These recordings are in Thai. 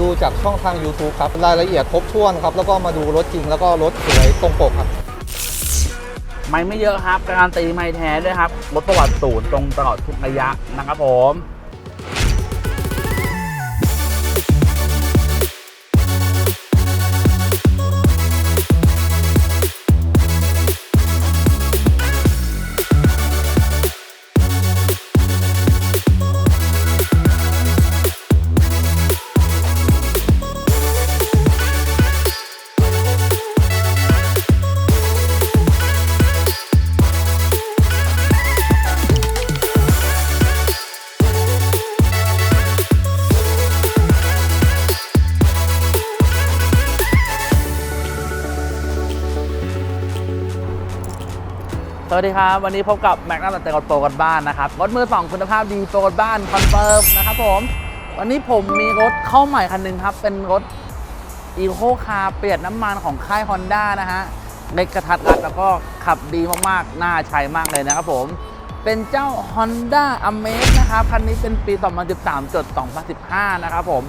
ดูจากช่องทาง YouTube ครับ รายละเอียดครบถ้วนครับ แล้วก็มาดูรถจริงแล้วก็รถสวยตรงปกครับ ไม่ไม่เยอะครับ การันตีไม่แท้ด้วยครับรถประวัติศูนย์ตรงตลอดทุกระยะนะครับผม วัสดีครับ วันนี้พบกับแม็กนัมแต่งรถโปรกันบ้านนะครับรถมือสองคุณภาพดีโปรกันบ้านคอนเฟิร์มนะครับผมวันนี้ผมมีรถเข้าใหม่คันหนึ่งครับ เป็นรถอีโคคาร์เปลี่ยนน้ำมันของค่าย Honda นะฮะเล็กกระทัดรัดแล้วก็ขับดีมากๆ น่าใช้มากเลยนะครับผม เป็นเจ้า Honda Amaze นะครับ คันนี้เป็นปี 2013จด2015 นะครับผม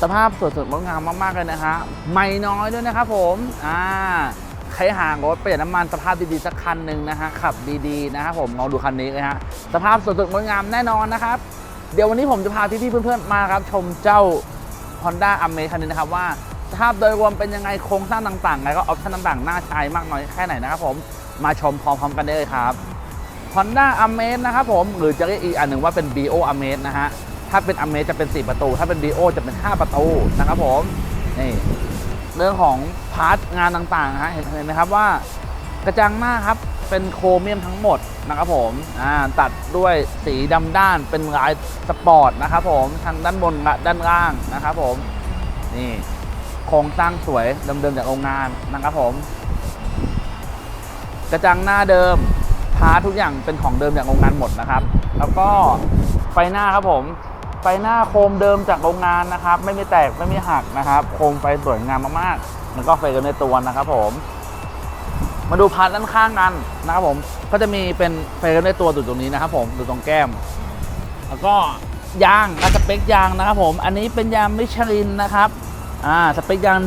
สภาพสวยสดงดงามมากๆเลยนะฮะไม่น้อยด้วยนะครับผมอ่า ใครหางรถเปลี่ยนน้ำมันสภาพดีๆสักคันหนึ่งนะฮะขับดีๆนะครับผมลองดูคันนี้เลยฮะสภาพสวยสดงดงามแน่นอนนะครับ เดี๋ยววันนี้ผมจะพาพี่ๆเพื่อนๆมาครับชมเจ้า Honda a m a z คันนี้นะครับว่าสภาพโดยรวมเป็นยังไงโครงสร้างต่างๆ แล้วก็ออปชั่นต่างๆ น่าใช้มากน้อยแค่ไหนนะครับผมมาชมพร้อมๆกันได้เลยครับ Honda a m a z นะครับผมหรือจะเรียกอีกอันหนึ่งว่าเป็น BO a m a z นะฮะถ้าเป็น a m a z จะเป็น 4 ประตู ถ้าเป็น BO จะเป็น 5 ประตูนะครับผมนี่เรื่องของพาร์ท งานต่างๆฮะเห็นเห็นไหมครับว่ากระจังหน้าครับเป็นโครเมียมทั้งหมดนะครับผมอ่าตัดด้วยสีดำด้านเป็นลายสปอร์ตนะครับผมทั้งด้านบนและด้านล่างนะครับผมนี่โครงสร้างสวยเดิมๆจากโรงงานนะครับผม กระจังหน้าเดิมพาททุกอย่างเป็นของเดิมจากโรงงานหมดนะครับ แล้วก็ไฟหน้าครับผมไฟหน้าโคมเดิมจากโรงงานนะครับ ไม่มีแตกไม่มีหักนะครับ โคมไฟสวยงามมากๆ แล้วก็ไฟกันในตัวนะครับผมมาดูพาร์ทด้านข้างกันนะครับผมก็จะมีเป็นไฟกันในตัวอยู่ตรงนี้นะครับผมอยู่ตรงแก้ม แล้วก็ยางและสเปคยางนะครับผม อันนี้เป็นยางมิชลินนะครับอ่าสเปคยาง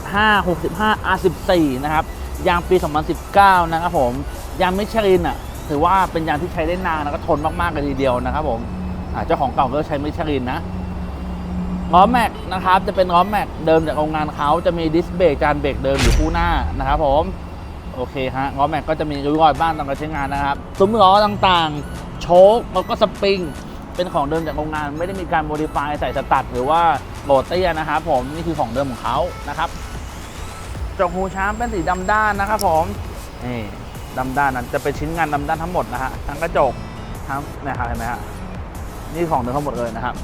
175 65 R14 นะครับยางปี 2019 นะครับผมยางมิชลินอะถือว่าเป็นยางที่ใช้ได้นานแล้วก็ทนมากๆเลยทีเดียวนะครับผมอ่าเจ้าของเก่าก็ใช้มิชลินนะ ล้อแม็กนะครับจะเป็นล้อแม็กเดิมจากโรงงานเขาจะมีดิสเบรกจานเบรกเดิมอยู่คู่หน้านะครับผมโอเคฮะล้อแม็กก็จะมีริ้วรอยบ้างตามการใช้งานนะครับซุ้มล้อต่างๆ โชคแล้วก็สปริงเป็นของเดิมจากโรงงาน ไม่ได้มีการโมดิฟายใส่สตัดหรือว่าโหลดเตี้ยนะครับผมนี่คือของเดิมของเขานะครับจกหูช้างเป็นสีดำด้านนะครับผมนี่ดำด้านนั้นจะเป็นชิ้นงานดำด้านทั้งหมดนะฮะทั้งกระจกทั้งเนะครับเห็นไหมฮะนี่ของเดิมทั้งหมดเลยนะครับ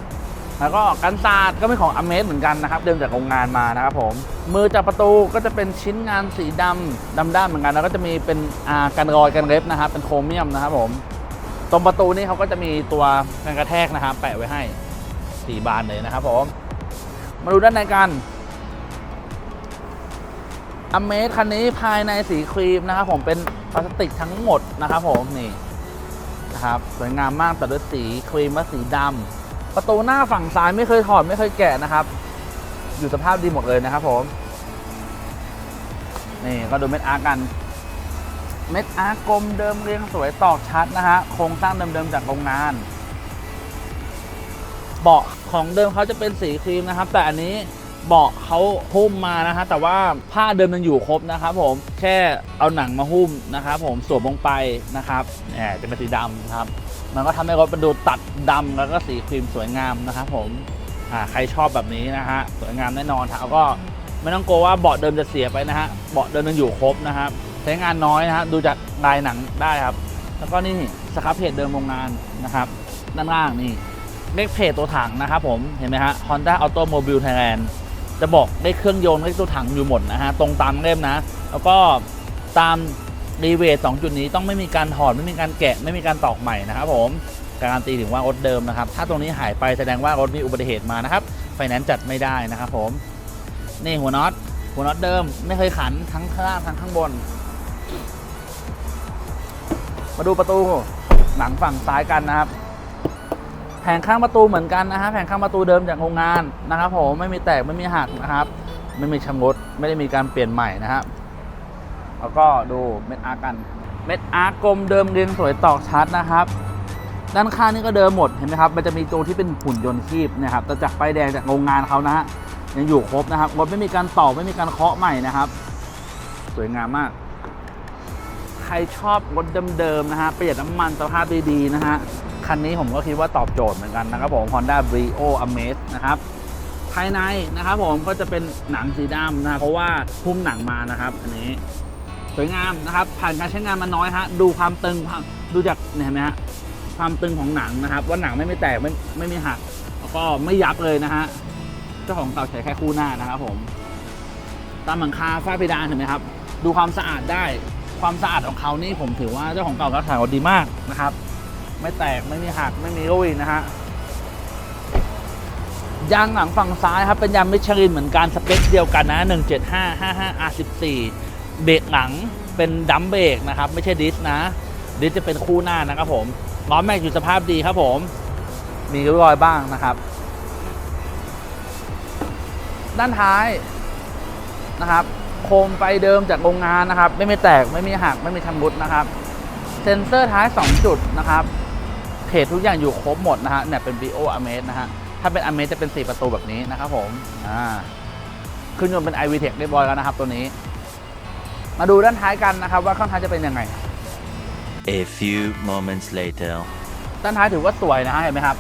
แล้วก็กันศาสตร์ก็เป็นของอเมสเหมือนกันนะครับ เดิมจากโรงงานมานะครับผม มือจับประตูก็จะเป็นชิ้นงานสีดำดำด้านเหมือนกัน แล้วก็จะมีเป็นกันรอยกันเล็บนะครับ เป็นโครเมียมนะครับผม ตรงประตูนี่เขาก็จะมีตัวกันกระแทกนะครับ แปะไว้ให้สีบานเลยนะครับผม มาดูด้านในกันอเมสคันนี้ภายในสีครีมนะครับผมเป็นพลาสติกทั้งหมดนะครับผมนี่นะครับสวยงามมากแต่ด้วยสีครีมและสีดำ ประตูหน้าฝั่งซ้ายไม่เคยถอดไม่เคยแกะนะครับ อยู่สภาพดีหมดเลยนะครับผมนี่ก็ดูเม็ดอาร์กันเม็ดอาร์กลมเดิมเรียงสวยตอกชัดนะฮะโครงสร้างเดิมๆจากโรงงาน เบาะของเดิมเขาจะเป็นสีครีมนะครับ แต่อันนี้เบาะเขาหุ้มมานะฮะแต่ว่าผ้าเดิมยังอยู่ครบนะครับผมแค่เอาหนังมาหุ้มนะครับผมสวมลงไปนะครับแหมจะเป็นสีดำครับ มันก็ทำให้รถมันดูตัดดำแล้วก็สีครีมสวยงามนะครับผมใครชอบแบบนี้นะฮะสวยงามแน่นอนครับก็ไม่ต้องกลัวว่าเบาะเดิมจะเสียไปนะฮะเบาะเดิมยังอยู่ครบนะครับใช้งานน้อยนะฮะดูจากลายหนังได้ครับ แล้วก็นี่สครับเพจเดิมโรงงานนะครับด้านล่างนี่เลขเพจตัวถังนะครับผมเห็นไหมฮะ Honda Automobile Thailand จะบอกได้เครื่องยนต์เลขตัวถังอยู่หมดนะฮะตรงตามเล่มนะ แล้วก็ตาม รีเวทสองจุดนี้ต้องไม่มีการถอดไม่มีการแกะไม่มีการตอกใหม่นะครับผมการันตีถึงว่ารถเดิมนะครับ ถ้าตรงนี้หายไปแสดงว่ารถมีอุบัติเหตุมานะครับ ไฟแนนซ์จัดไม่ได้นะครับผม นี่หัวน็อต หัวน็อตเดิมไม่เคยขันทั้งข้างล่างทั้งข้างบน มาดูประตูหลังฝั่งซ้ายกันนะครับ แผผงข้างประตูเหมือนกันนะฮะ แผงข้างประตูเดิมจากโรงงานนะครับผม ไม่มีแตกไม่มีหักนะครับ ไม่มีชำรุดไม่ได้มีการเปลี่ยนใหม่นะครับ แล้วก็ดูเม็ดอาร์กัน เม็ดอาร์กลมเดิมเรียงสวยตอกชัดนะครับ ด้านข้างนี่ก็เดิมหมดเห็นไหมครับ มันจะมีตัวที่เป็นหุ่นยนต์คีบนะครับแต่จากป้ายแดงจากโรงงานเขานะฮะยังอยู่ครบนะครับรถไม่มีการต่อไม่มีการเคาะใหม่นะครับ สวยงามมาก ใครชอบรถเดิมๆนะฮะประหยัดน้ำมันสภาพดีๆนะฮะคันนี้ผมก็คิดว่าตอบโจทย์เหมือนกันนะครับผม Honda Brio Amaze นะครับภายในนะครับผมก็จะเป็นหนังสีดำนะเพราะว่าหุ้มหนังมานะครับ อันนี้ วยงามนะครับ ผ่านการใช้งานมาน้อยฮะดูความตึงความดูจากเห็นไหมฮะความตึงของหนังนะครับ ว่าหนังไม่ไม่แตกไม่ไม่มีหักแล้วก็ไม่ยับเลยนะฮะเจ้าของเก่าใช้แค่คู่หน้านะครับผมตามหลังคาฝ้าเพดานเห็นไหมครับ ดูความสะอาดได้ความสะอาดของเขานี่ผมถือว่าเจ้าของเก่ารักษาไว้ดีมากนะครับ ไม่แตกไม่มีหักไม่มีรุ่ยนะฮะยางหลังฝั่งซ้ายครับเป็นยางมิชลินเหมือนกันสเปคเดียวกันนะ 175 55 R14 เบรกหลังเป็นดัมเบรกนะครับ ไม่ใช่ดิสนะ ดิสจะเป็นคู่หน้านะครับผมล้อแม็กอยู่สภาพดีครับผม มีรอยบ้างนะครับ ด้านท้ายนะครับ โคมไฟเดิมจากโรงงานนะครับ ไม่มีแตกไม่มีหักไม่มีชำรุดนะครับ เซ็นเซอร์ท้าย 2 จุดนะครับเพจทุกอย่างอยู่ครบหมดนะฮะเนี่ยเป็น BO a m a z นะฮะถ้าเป็น a m a z จะเป็น 4 ประตูแบบนี้นะครับผมอ่าขึ้นยนต์เป็น i v t e c h เรียบร้อยแล้วนะครับตัวนี้ มาดูด้านท้ายกันนะครับว่าข้างท้ายจะเป็นยังไง A few moments later. ด้านท้ายถือว่าสวยนะฮะเห็นไหมครับ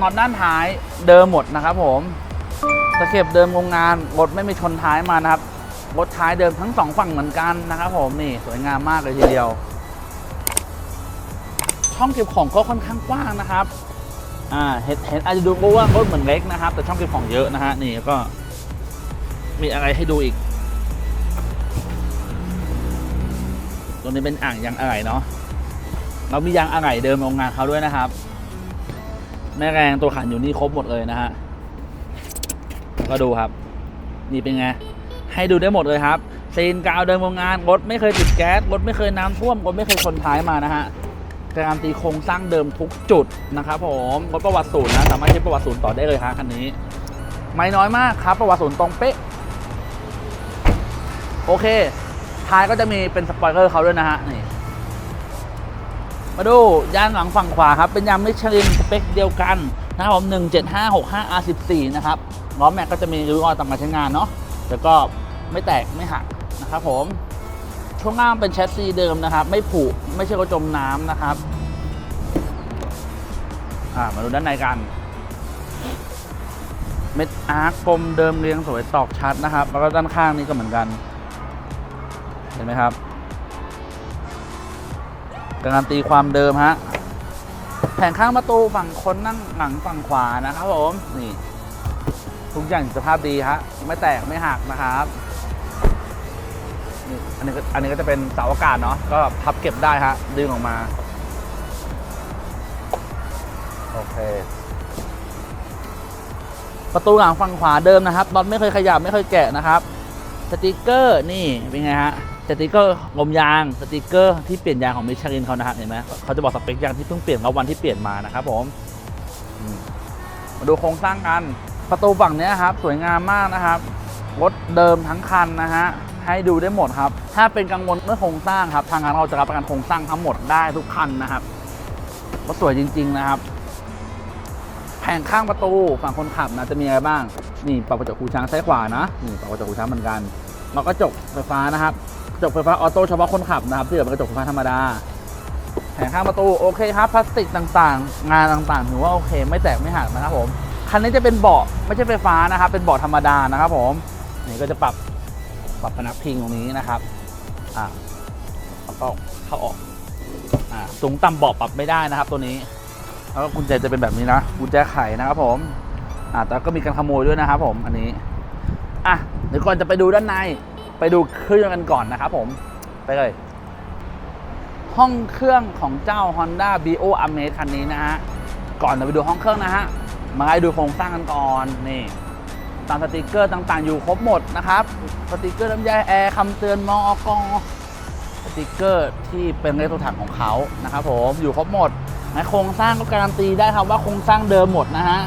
น็อตด้านท้ายเดิมหมดนะครับผมตะเข็บเดิมโรงงานรถไม่มีชนท้ายมานะครับรถท้ายเดิมทั้งสองฝั่งเหมือนกันนะครับผมนี่สวยงามมากเลยทีเดียว ช่องเก็บของก็ค่อนข้างกว้างนะครับอ่าเห็นเห็นอาจจะดูว่ารถเหมือนเล็กนะครับ แต่ช่องเก็บของเยอะนะฮะนี่ก็มีอะไรให้ดูอีก ตัวนี้เป็นอ่างยางอะไหล่เนาะเรามียางอะไหล่เดิมโรงงานเขาด้วยนะครับ แม่แรงตัวขันอยู่นี่ครบหมดเลยนะฮะก็ดูครับ นี่เป็นไง ให้ดูได้หมดเลยครับซีนกาวเดิมโรงงานรถไม่เคยติดแก๊สรถไม่เคยน้ำท่วมรถไม่เคยชนท้ายมานะฮะการันตีโครงสร้างเดิมทุกจุดนะครับผมรถประวัติศูนย์นะสามารถใช้ประวัติศูนย์ต่อได้เลยครับคันนี้ ไม่น้อยมากครับ ประวัติศูนย์ตรงเป๊ะ โอเค ท้ายก็จะมีเป็นสปอยเลอร์เขาด้วยนะฮะนี่มาดูยางหลังฝั่งขวาครับ เป็นยางมิชลินสเปคเดียวกันนะครับผม17565 R14 นะครับล้อแม็กก็จะมีริ้วรอยตามการใช้งานเนาะแต่ก็ไม่แตกไม่หักนะครับผมช่วงล่างเป็นแชสซีเดิมนะครับ ไม่ผุไม่ใช่กระจมน้ำนะครับอ่ามาดูด้านในกันเม็ดอาร์คกลมเดิมเรียงสวยตอกชัดนะครับ แล้วก็ด้านข้างนี้ก็เหมือนกัน เห็นไหมครับการตีความเดิมฮะแผงข้างประตูฝั่งคนนั่งหลังฝั่งขวานะครับผมนี่ทุกอย่างสภาพดีฮะไม่แตกไม่หักนะครับนี่อันนี้ก็อันนี้ก็จะเป็นเสาอากาศเนาะก็พับเก็บได้ฮะดึงออกมาโอเคประตูหลังฝั่งขวาเดิมนะครับน็อตไม่เคยขยับไม่เคยแกะนะครับ สติกเกอร์นี่เป็นไงฮะ สติกเกอร์ลมยางสติกเกอร์ที่เปลี่ยนยางของมิชลินเขานะฮะเห็นไหมเขาจะบอกสเปคยางที่เพิ่งเปลี่ยนแล้ววันที่เปลี่ยนมานะครับผมมาดูโครงสร้างกันประตูฝั่งนี้ครับสวยงามมากนะครับรถเดิมทั้งคันนะฮะให้ดูได้หมดครับ ถ้าเป็นกังวลเรื่องโครงสร้างครับทางงานเราจะรับประกันโครงสร้างทั้งหมดได้ทุกคันนะครับก็สวยจริง ๆนะครับ แผงข้างประตูฝั่งคนขับนะจะมีอะไรบ้าง นี่ปรับกระจกหูช้างซ้ายขวานะนี่ปรับกระจกหูช้างเหมือนกันแล้วก็กระจกไฟฟ้านะครับ จกไฟฟ้าออโต้เฉพาะคนขับนะครับที่เหลือเป็นกระจกไฟฟ้าธรรมดาแผงข้างประตูโอเคครับพลาสติกต่างๆ งานต่างๆถือว่าโอเค ไม่แตกไม่หักนะครับผมคันนี้จะเป็นเบาะไม่ใช่ไฟฟ้านะครับ เป็นเบาะธรรมดานะครับผมนี่ก็จะปรับปรับพนักพิงตรงนี้นะครับอ่าแล้วก็เข้าออกอ่าสูงต่ำเบาะปรับไม่ได้นะครับ ตัวนี้แล้วก็กุญแจจะเป็นแบบนี้นะกุญแจไขนะครับผมอ่าแต่ก็มีการขโมยด้วยนะครับผมอันนี้อะเดี๋ยวก่อนจะไปดูด้านใน ไปดูเครื่องกันก่อนนะครับผม ไปเลย ห้องเครื่องของเจ้า Honda BO Amaze คันนี้นะฮะ ก่อนจะไปดูห้องเครื่องนะฮะ มาให้ดูโครงสร้างกันก่อนนี่ตามสติกเกอร์ต่างๆ อยู่ครบหมดนะครับ สติกเกอร์น้ำยาแอร์คำเตือนมอกสติกเกอร์ที่เป็นเลขตัวถังของเขานะครับผมอยู่ครบหมดนะโครงสร้างก็การันตีได้ครับว่าโครงสร้างเดิมหมดนะฮะ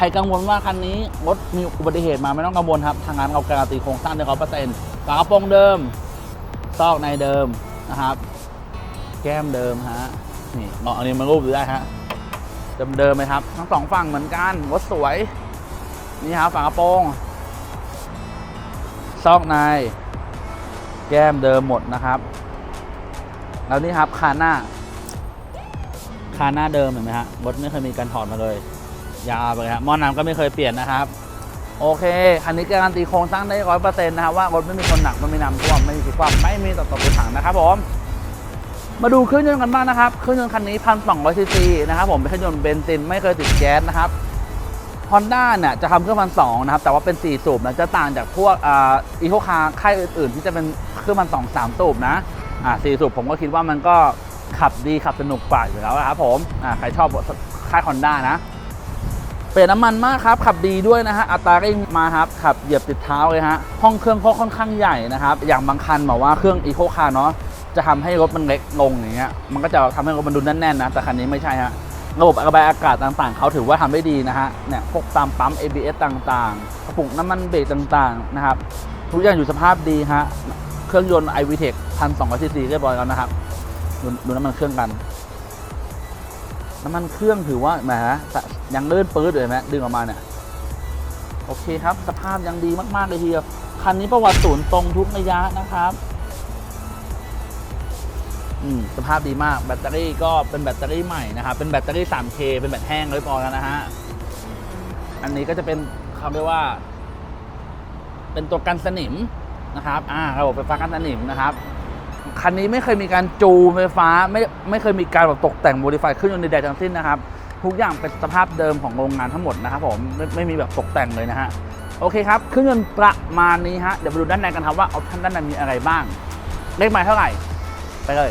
ครกังวลว่าคันนี้รถมีอุบัติเหตุมาไม่ต้องกังวลครับ ทางงานเราการันตีโครงสร้างได้ร้อยเปอร์เซ็นต์ฝากระโปรงเดิม ซอกในเดิมนะครับ แก้มเดิมฮะ นี่ลองอันนี้มารูปดูได้ฮะ เดิมเดิมๆไหมครับ ทั้งสองฝั่งเหมือนกันรถสวย นี่ครับฝากระโปรง ซอกใน แก้มเดิมหมดนะครับ แล้วนี่ครับคานหน้าคานหน้าเดิมเห็นไหมฮะรถไม่เคยมีการถอดมาเลย ยาวไปเลยครับหม้อน้ำก็ไม่เคยเปลี่ยนนะครับ โอเค คันนี้การันตีโครงสร้างได้ร้อยเปอร์เซ็นต์นะครับว่ารถไม่มีคนหนักไม่มีน้ำท่วมไม่มีความไม่มีตกตกถังนะครับผมมาดูเครื่องยนต์กันบ้างนะครับเครื่องยนต์คันนี้พันสองร้อยซีซีนะครับผมเป็นเครื่องยนต์เบนซินไม่เคยติดแก๊สนะครับ Honda เนี่ยจะทำเครื่องพันสองนะครับแต่ว่าเป็น 4 สูบนะจะต่างจากพวกอีโคคาร์ค่ายอื่น ๆ ที่จะเป็นเครื่องพันสองสามสูบนะอ่าสี่สูบผมก็คิดว่ามันก็ขับดีขับสนุกกว่าอยู่แล้วนะครับผมอ่าใครชอบค่าย Honda นะ เปลี่ยนน้ำมันมากครับ ขับดีด้วยนะฮะ อัตราเร่งมาครับ ขับเหยียบติดเท้าเลยฮะ ห้องเครื่องก็ค่อนข้างใหญ่นะครับ อย่างบางคันบอกว่าเครื่องอีโคคาร์เนาะ จะทำให้รถมันเล็กลงอย่างเงี้ย มันก็จะทำให้รถมันดูแน่นๆนะ แต่คันนี้ไม่ใช่ฮะ ระบบระบายอากาศต่างๆ เขาถือว่าทำได้ดีนะฮะ เนี่ยพวกตามปั๊ม ABS ต่างๆ กระปุกน้ำมันเบรกต่างๆนะครับ ทุกอย่างอยู่สภาพดีฮะ เครื่องยนต์ iVTEC 1,200ซีซีเรียบร้อยแล้วนะครับ ดูดูน้ำมันเครื่องกัน น้ำมันเครื่องถือว่าแหม ยังเลื่อนปื๊ดเลยไหมดึงออกมาเนี่ยโอเคครับ สภาพยังดีมาก ๆ เลยทีเดียว คันนี้ประวัติศูนย์ตรงทุกระยะนะครับ อืม สภาพดีมาก แบตเตอรี่ก็เป็นแบตเตอรี่ใหม่นะครับ เป็นแบตเตอรี่ 3K เป็นแบตแห้งเรียบร้อยแล้วนะฮะ อันนี้ก็จะเป็นคำเรียกว่า เป็นตัวกันสนิมนะครับ อ่า ระบบไฟฟ้ากันสนิมนะครับ คันนี้ไม่เคยมีการจูไฟฟ้า ไม่ ไม่เคยมีการแบบตกแต่งโมดิฟายเครื่องยนต์ใดๆทั้งสิ้นนะครับ ทุกอย่างเป็นสภาพเดิมของโรงงานทั้งหมดนะครับผมไม่ไม่มีแบบตกแต่งเลยนะฮะโอเคครับเครื่องยนต์ประมาณนี้ฮะเดี๋ยวไปดูด้านในกันครับว่าออปชั่นด้านในมีอะไรบ้างเลขหมายเท่าไหร่ไปเลย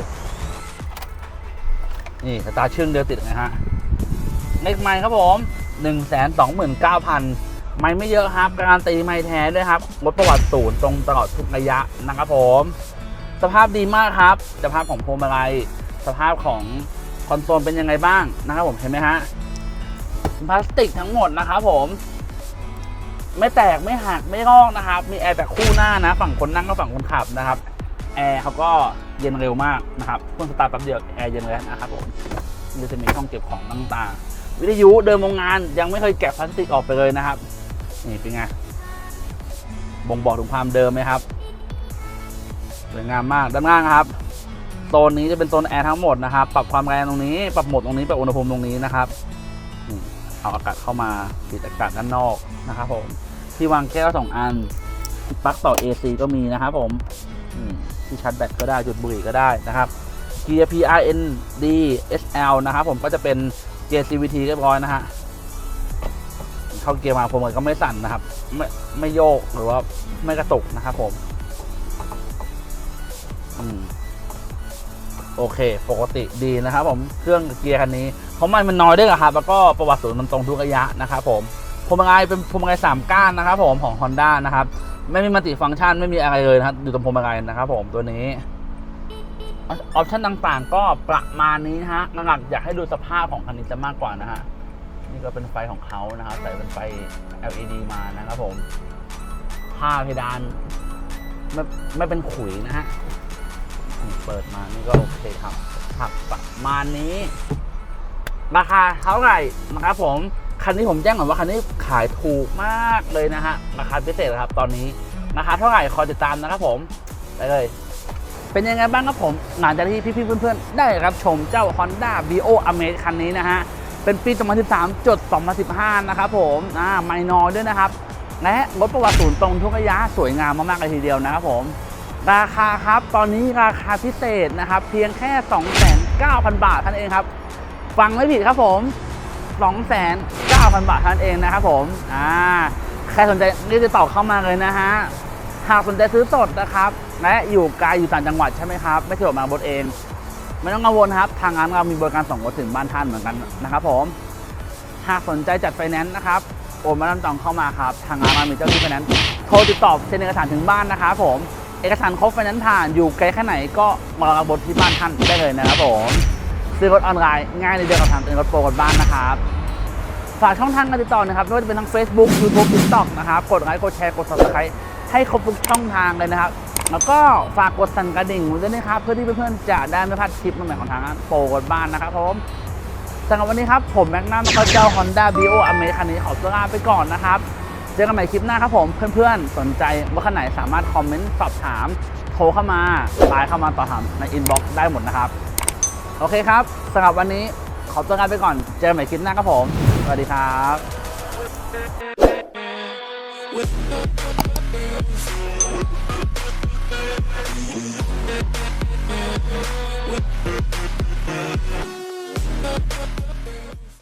นี่สตาร์เชื่องเดียวติดนะฮะเลขไมค์ครับผม1 2 9 0 0 0ไม่ไม่เยอะครับการันตีไม่แท้ด้วยครับรถประวัติศูนย์ตรงตลอดทุกระยะนะครับผม สภาพดีมากครับ สภาพของพวงมาลัยสภาพของ คอนโซลเป็นยังไงบ้างนะครับผมเห็นไหมฮะพลาสติกทั้งหมดนะครับผม ไม่แตกไม่หักไม่งอกนะครับ มีแอร์แต่คู่หน้านะ ฝั่งคนนั่งกับฝั่งคนขับนะครับแอร์เขาก็เย็นเร็วมากนะครับเพิ่งสตาร์ทแป๊บเดียวแอร์เย็นเลยนะครับผมนี่จะมีช่องเก็บของต่างๆวิทยุเดิมโรงงานยังไม่เคยแกะพลาสติกออกไปเลยนะครับนี่เป็นไงบ่งบอกถึงความเดิมไหมครับสวยงามมากด้านล่างครับ โซนนี้จะเป็นโซนแอร์ทั้งหมดนะครับ ปรับความแรงตรงนี้ ปรับโหมดตรงนี้ ปรับอุณหภูมิตรงนี้นะครับ เอาอากาศเข้ามาปิดอากาศด้านนอกนะครับผม ที่วางแก้วสองอัน ปลั๊กต่อ AC ก็มีนะครับผมที่ชาร์จแบตก็ได้ จุดบุหรี่ก็ได้นะครับเกียร์ PRN D SL นะครับผม ก็จะเป็นเกียร์ CVT เรียบร้อยนะฮะ เข้าเกียร์มาผมก็ไม่สั่นนะครับ ไม่ไม่โยกหรือว่าไม่กระตุกนะครับผม โอเค ปกติดีนะครับผมเครื่องเกียร์คันนี้เพราะมันมันน้อยด้วยอะครับแล้วก็ประวัติศูนย์มันตรงทุกระยะนะครับผมพวงมาลัยเป็นพวงมาลัยสามก้านนะครับผมของ Honda นะครับไม่มีมัลติฟังก์ชันไม่มีอะไรเลยนะครับอยู่ตรงพวงมาลัยนะครับผมตัวนี้ออปชั่นต่างๆ ก็ประมาณนี้นะฮะหลักๆอยากให้ดูสภาพของคันนี้จะมากกว่านะฮะนี่ก็เป็นไฟของเขานะครับใส่เป็นไฟ LED มานะครับผมผ้าเพดานไม่ไม่เป็นขุยนะฮะ เปิดมานี่ก็โอเคครับขับประมาณนี้ ราคาเท่าไหร่นะครับผม คันนี้ผมแจ้งก่อนว่าคันนี้ขายถูกมากเลยนะฮะ ราคาพิเศษครับตอนนี้ราคาเท่าไหร่คอยติดตามนะครับผมไปเลย เป็นยังไงบ้างครับผมหลังจากที่พี่ๆเพื่อนๆ ได้รับชมเจ้า Honda Vio Amaze คันนี้นะฮะ เป็นปี 2013จด2015 นะครับผมอ่าไม่น้อยด้วยนะครับ และรถประวัติศูนย์ตรงทุกระยะสวยงามมากๆเลยทีเดียวนะครับผม ราคาครับตอนนี้ราคาพิเศษนะครับ เพียงแค่ 29,000บาทท่านเองครับ ฟังไม่ผิดครับผม 29,000บาทท่านเองนะครับผมอ่าใครสนใจรีบติดต่อเข้ามาเลยนะฮะหากสนใจซื้อสดนะครับและอยู่ไกลอยู่ต่างจังหวัดใช่ไหมครับ ไม่สะดวกมาบดเอง ไม่ต้องกังวลครับ ทางร้านเรามีบริการส่งรถถึงบ้านท่านเหมือนกันนะครับผม หากสนใจจัดไฟแนนซ์นะครับโอนมาลำจองเข้ามาครับ ทางร้านเรามีเจ้าหน้าที่ไฟแนนซ์โทรติดต่อเซ็นเอกสารถึงบ้านนะครับผม เอกสารครบไฟนนซ์ผ่านอยู่ไกลแค่ไหนก็มารับบทที่บ้านท่านได้เลยนะครับผมซื้อรถออนไลน์ง่ายในเดือนกับทางเต็นรถโปรกันบ้านนะครับฝากช่องทางการติดต่อนะครับไม่ว่าจะเป็นทั้ง Facebook YouTube TikTok นะครับกดไลค์กดแชร์กด Subscribe ให้ครบทุกช่องทางเลยนะครับ แล้วก็ฝากกดสั่นกระดิ่งด้วยนะครับ เพื่อที่เพื่อนๆจะได้ไม่พลาดคลิปใหม่ของทางโปรกันบ้านนะครับผมสำหรับวันนี้ครับ ผมแม็กนัมแล้วก็เจ้า Honda b o อเมริคันนี้ขอตัวลาไปก่อนนะครับ จอกันใหม่คลิปหน้าครับผม เพื่อนๆ สนใจว่าคันไหนสามารถคอมเมนต์สอบถาม โทรเข้ามาไลน์เข้ามาต่อถามในอินบ็อกซ์ได้หมดนะครับ โอเคครับสำหรับวันนี้ขอตัวลาไปก่อน เจอกันใหม่คลิปหน้าครับผม สวัสดีครับ We'll